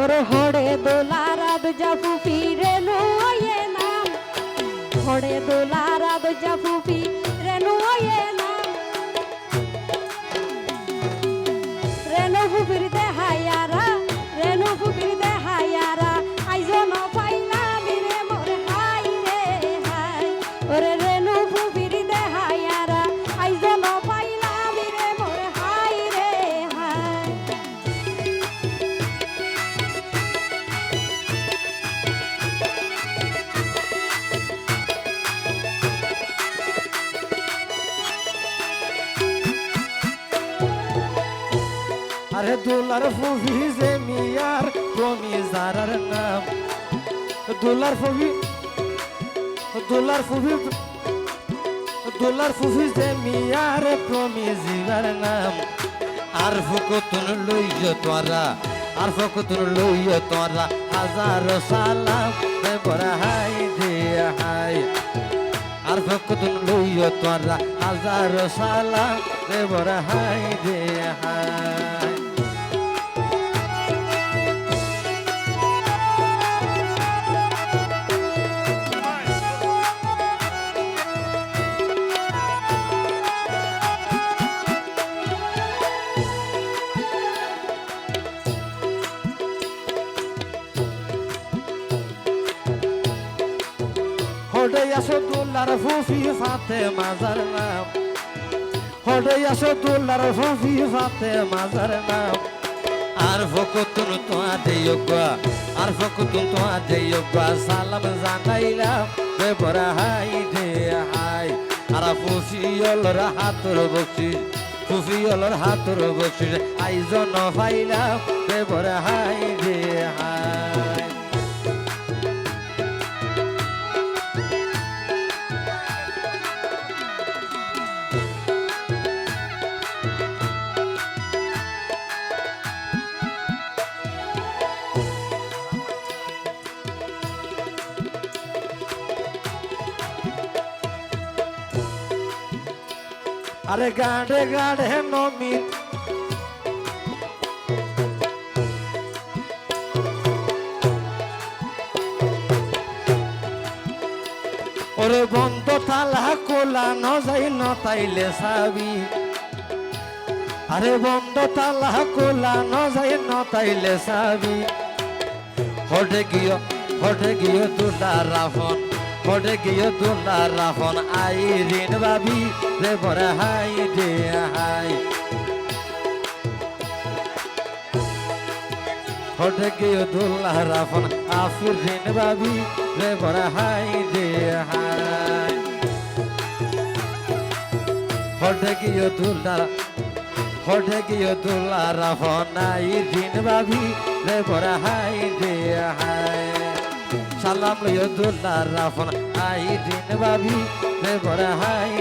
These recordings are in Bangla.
ওরে হড়ে দোলারাদ জাফু পীরে নুয়ে নাম। হড়ে দোলারাদ জাফু পীরে নুয়ে দুলার ফুফি যে মিয়ার তুমি জারার নাম। দুলার ফুফি দুলার ফুফি দুলার ফুফি যে মিয়ার প্রমি জিবার নাম। আর ফুকতুন লইয় তোরা, আর ফুকতুন লইয় তোরা হাজার সালাম বড় হাই দে হাই। আর ফুকতুন লইয় তোরা হাজার সালাম বড় হাই দে হাই। ফাতে মাজার নাম। হডে আসো দুলার ফুফি ফাতে মাজার নাম। আর ফকুতুন তোয়া দেয়গা আর ফকুতুন তোয়া দেয়গা সালাম জানাইলাম বে বড় হাই দে হাই। আর ফুফিয়লর হাতর বসি ফুফিয়লর হাতর বসি আইজন ফাইলাম বে হাই দে হাই। আরে গাড়ে গাড়ে নমি ওরে বন্ধ তালা কোলা ন যাই ন তাইলে সাবি। আরে বন্ধ তালা কোলা ন যাই ন তাইলে সাবি। হটে গিয়ে হটে গিয়ে তুলা রাফন, হটে গিয়ে তুলা রাফন আই ঋণ বাবি রে বড় হাই দে হাই। হটে গিয়ে তুলা রাফন, আফির ঋণ বাবি রে বড় হাই দে হাই। হটে গিয়ে তুলা হটে গিয়ে তুলা রাফন, আই ঋণ বাবি রে বড় হাই দে হাই। সালাম লইয় দুল্লা রাফন, আই দিন বাবি রে বড় হাই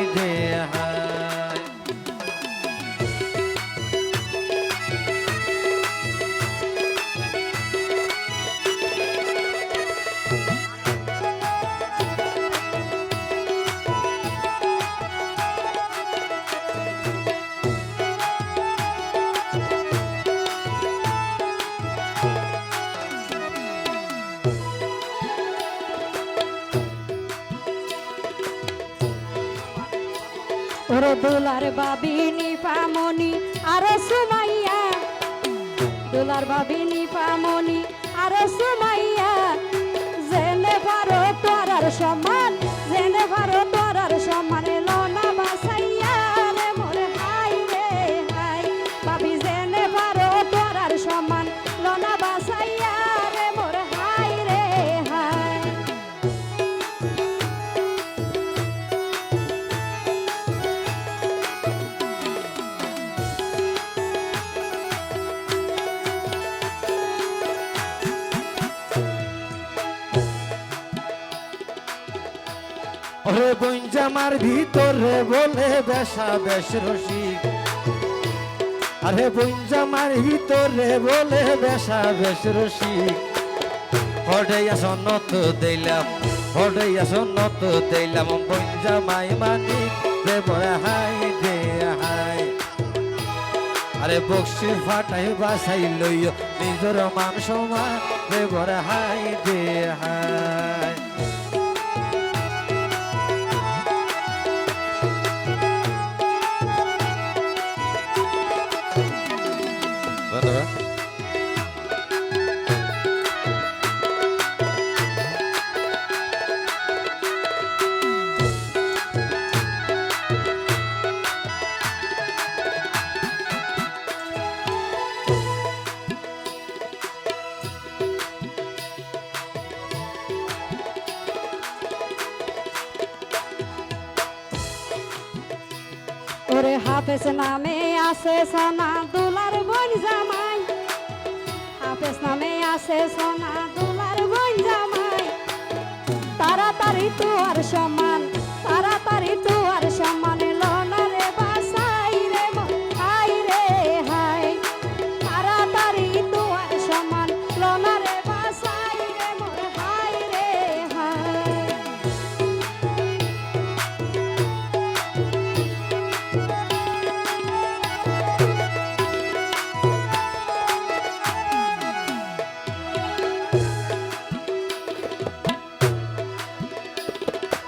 ওরে দোলার বাবিনী পামনি, আরও সুমাইয়া। দোলার বাবিনী পামনি, আরও সুমাইয়া। জেনে পারো তোর সমান বঞ্জামার ভিতরে বলে বেশা বেশ রসিক। আরে বঞ্জামার ভিতরে বলে বেশা বেশ রসিক। হডে আসনত দিলাম হডে আসনত দিলাম বঞ্জামাই মানিক রে বড় হাই দে হাই আরে বক্সি ফাটাই বাসাই লইও, নিজের মান সমান রে বরে হাই দে হাই ওরে হাফেজ নামে আছে সোনা দুলার বোন জামাই। হাফেজ নামে আছে সোনা দুলার বোন জামাই। তাড়াতাড়ি তো আর সমান, তাড়াতাড়ি তো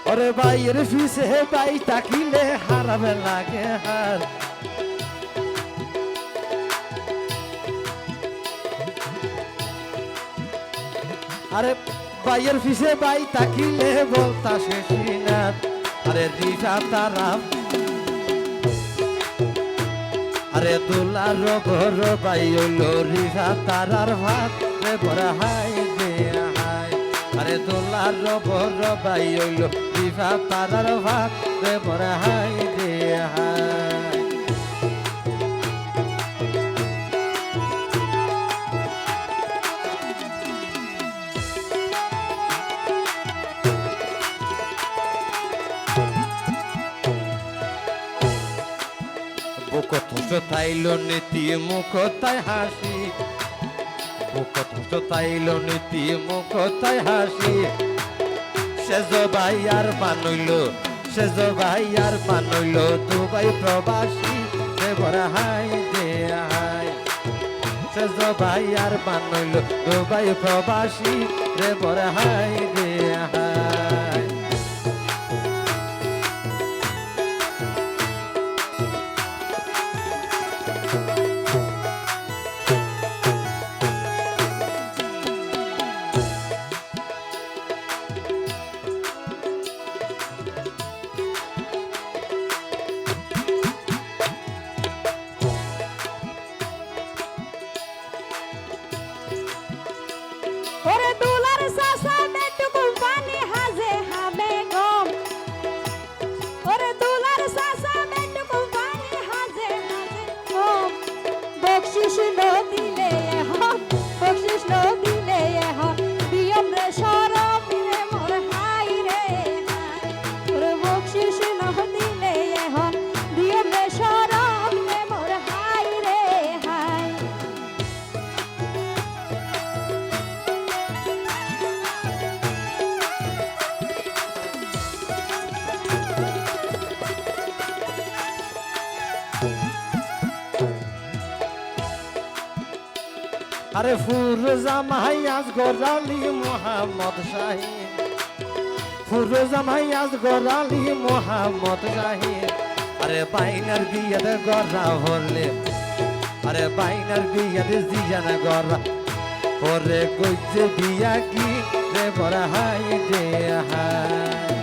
ওরে বাইয়ের ফিসে বাই তাকিলে হারাবে লাগে হার। আরে বাইয়ের ফিসে বাই তাকিলে বলতা শেষিনাথ আরে দিশা তারা। আরে দোলার ঘর বাই রিসা তারার ভাত। রে বড় হাই দে হাই আরে দোলার বর বাই হইল রিসা তারার ভাত রে বড় হাই দে হাই। তাইল নীতি মুখ তাই হাসি থুস তাইল, নীতি মুখতাই হাসি। সেজ ভাই আর মানইল সেজ ভাই আর মানইল দুবাই প্রবাসী দেবর হাই দে হাই। সেজ ভাই আর মানইল দুবাই প্রবাসী দেবর হাই দে ওরে দুলার সাসা আরে ফুরোজা মাহাইয়াজ গরালি মোহাম্মদ শাহিন। ফুরোজা মাহাইয়াজ গরালি মোহাম্মদ শাহিন। আরে বাইনার বিয়াতে গরা হলে, আরে বাইনার বিয়াতে জিজানা গরা ওরে কইছে বিয়া কি রে বড় হাই দে হাই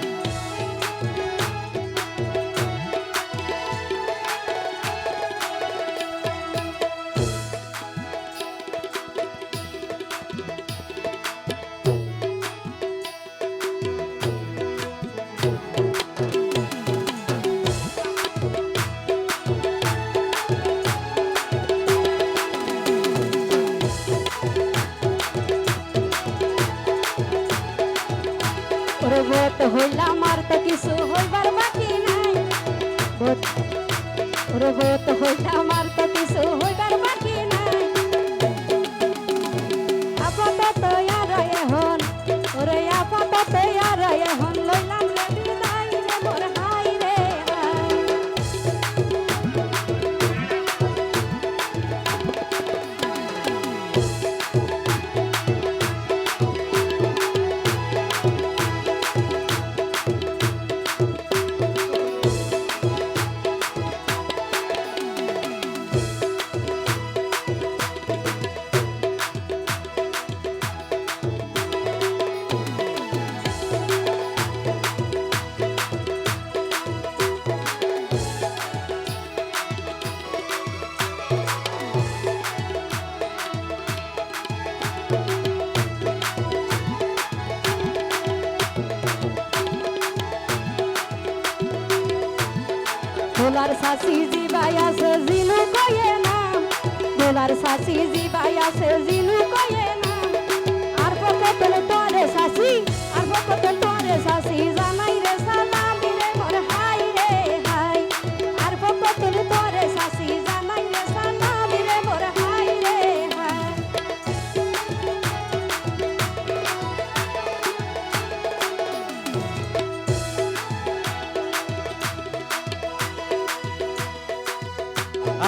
দোলার সাসি জিবাই আছে জিনু কয়ে নাম দোলার সাসি জিবাই আছে জিনু কয়ে নাম আর পকেটের তোরে সাসি আর পকেটের তোরে সাসি জানাই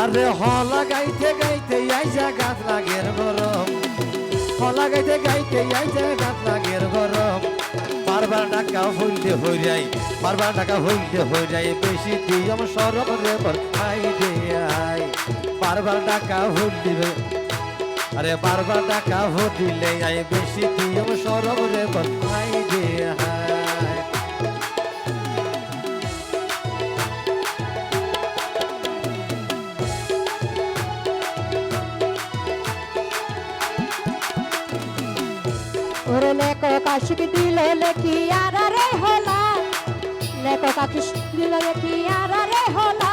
আরে হলা গাইতে গাইতে আইসা গাছ লাগের গরম। হলা গাইতে গাইতে আইসা গাছ লাগের গরম। বারবার ডাকা হইলে হই যাই বারবার ডাকা হইলে হই যাই বেশি দিয়ম সরব রে বল আই দে আই। বারবার ডাকা হইলে আরে বারবার ডাকা হইলে আই, বেশি দিয়ম সরব রে বল আই দে আই। লেখো কাশিক দিল লেখি আর রে হলা। লেখো কাশিক দিল লেখি আর রে হলা।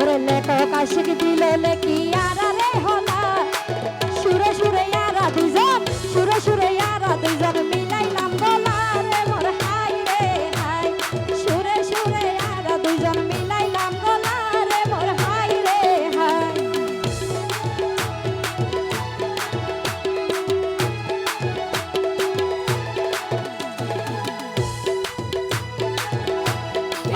ওরে লেখো কাশিক দিল লেখি আর রে হলা। সুরে সুরে আর দুজন সুরে সুরে আর দুজন মিলাইলাম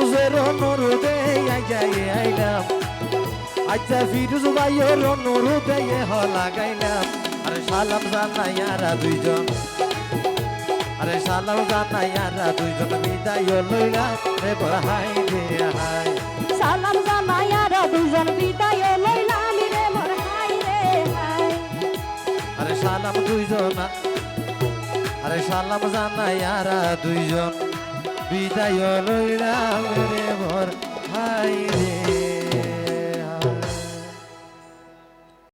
ফিরুজের অনুরোধে আইলাম আচ্ছা ফিরুজ ভাইয়ের অনুরোধে হলা গাইলাম আরে সালাম জানাই আর দুইজন আরে সালাম জানাই আর দুইজন বিদায় লইলাম রে বড় হাই রে হাই সালাম জানাই আর দুজন বিদায় লইলাম রে মোর হাই রে হাই আরে সালাম দুইজন আরে সালাম জানাই আর দুইজন বিদায় লইলাম রে ভর হাই রে।